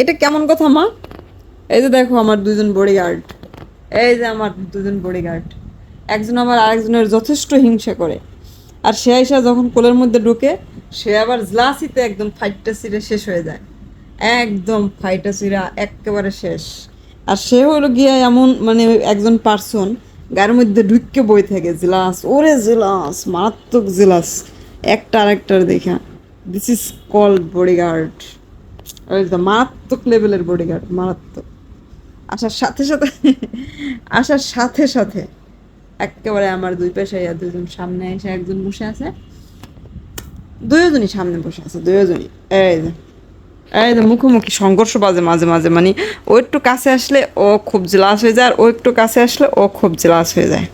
এটা কেমন কথা, মা? এই যে দেখো আমার দুজন বডিগার্ড এই যে আমার দুজন বডিগার্ড একজন আমার আরেকজনের যথেষ্ট হিংসা করে। আর সে আইসা যখন কোলের মধ্যে ঢুকে, সে আবার জলাসিতে একদম ফাইটটা সিরে শেষ হয়ে যায়। একদম ফাইটা সিরা একেবারে শেষ। আর সে হলো গিয়ে এমন মানে একজন পার্সন গায়ের মধ্যে ঢুককে বই থাকে জিলাস ওরে জিলাস মারাত্মক জিলাস একটা আরেকটার দেখা। দিস ইজ কল্ড বডিগার্ড মারাত্মক লেভেলের বডিগার্ড মারাত্মক। আসার সাথে সাথে, আসার সাথে সাথে একেবারে আমার দুই পাশে আর দুজন সামনে এসে একজন বসে আছে। দুজনই সামনে বসে আছে দুজনই এই যে এই যে মুখোমুখি সংঘর্ষ বাজে মাঝে মাঝে মানে ও একটু কাছে আসলে ও খুব জেলাস হয়ে যায়, আর ও একটু কাছে আসলে ও খুব জেলাস হয়ে যায়।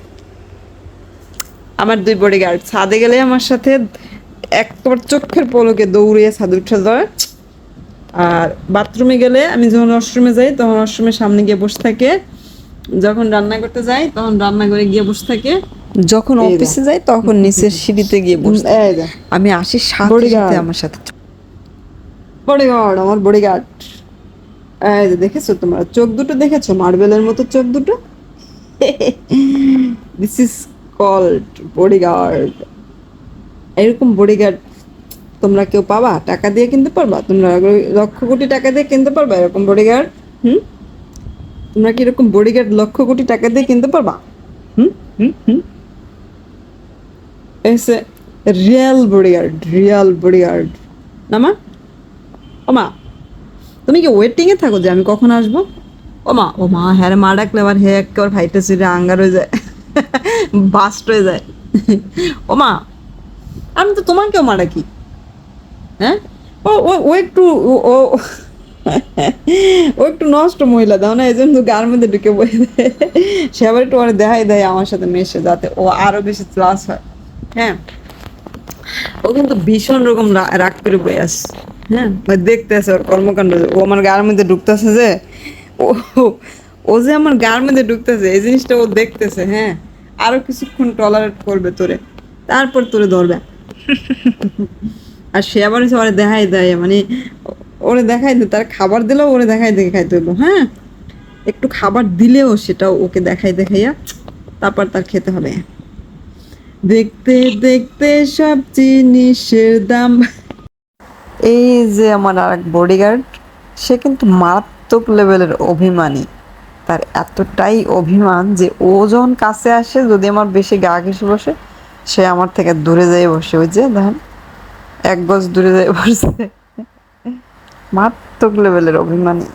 আমার দুই বডিগার্ড ছাদে গেলে আমার সাথে একবার চোখের পলকে দৌড়িয়ে ছাদে উঠে যায়। আর বাথরুমে গেলে আমি যখন ওয়াশরুমে যাই তখন ওয়াশরুমের সামনে গিয়ে বসে থাকে। যখন রান্না করতে যাই তখন রান্নাঘরে গিয়ে বসে থাকে। যখন অফিসে যাই তখন নিচের সিঁড়িতে গিয়ে বসে আমি আসি সাথে সাথে আমার সাথে। বডিগার্ড আমার বডিগার্ড। এই যে দেখেছ তোমরা? চোখ দুটো দেখেছ? মার্বেলের মতো চোখ দুটো? This is called bodyguard. এরকম বডিগার্ড তোমরা কেউ পাবা? টাকা দিয়ে কিনতে পারবা? তোমরা লক্ষ কোটি টাকা দিয়ে কিনতে পারবা এরকম বডিগার্ড হুম? তোমরা কি এরকম বডিগার্ড লক্ষ কোটি টাকা দিয়ে কিনতে পারবা? হুম? হুম? হুম? এসে রিয়েল বডিগার্ড রিয়েল বডিগার্ড না মা ও মা তুমি কি ওয়েটিং এ থাকো যে আমি কখন আসব? ও মা ও মা হ্যাঁ মা ডাকলে আবার হে একেবারে ফাইটে সিটে আঙ্গার হয়ে যায়। বাস্ট হয়ে যায়। ও মা আমি তো তোমাকেও মা ডাকি। হ্যাঁ? ও ও একটু, ও- ও একটু নষ্ট মহিলা দাও না এই জন্য গার মধ্যে ঢুকে বসে দেয়। সে আবার একটু ওরা দেখাই দেয় আমার সাথে মেশে, যাতে ও আরও বেশি ক্লাস হয়। হ্যাঁ? ও কিন্তু ভীষণ রকম রাগ করে বয়ে আস। হ্যাঁ? ওই দেখতে আছে ওর কর্মকাণ্ড ও আমার গার মধ্যে ঢুকতেছে যে, ও ও যে আমার গার মধ্যে ঢুকতেছে, এই জিনিসটা ও দেখতেছে হ্যাঁ? আরও কিছুক্ষণ টলারেট করবে তোরে, তারপর তোরে ধরবে। আর সে আবার হচ্ছে ওরে দেখাই দেয় মানে ওরে দেখাই দেয়, তার খাবার দিলেও ওরে দেখাই দেখে খাইতে হইল হ্যাঁ? একটু খাবার দিলেও সেটা ওকে দেখাই দেখাইয়া তারপর তার খেতে হবে। দেখতে দেখতে সব জিনিসের দাম। এই যে আমার আর এক বডিগার্ড সে কিন্তু মারাত্মক লেভেলের অভিমানী। তার এতটাই অভিমান যে ও যখন কাছে আসে, যদি আমার বেশি গা ঘেসে বসে, সে আমার থেকে দূরে যেয়ে বসে। ওই যে, দেখেন। এক গজ দূরে যায় বসে মারাত্মক লেভেলের অভিমানী।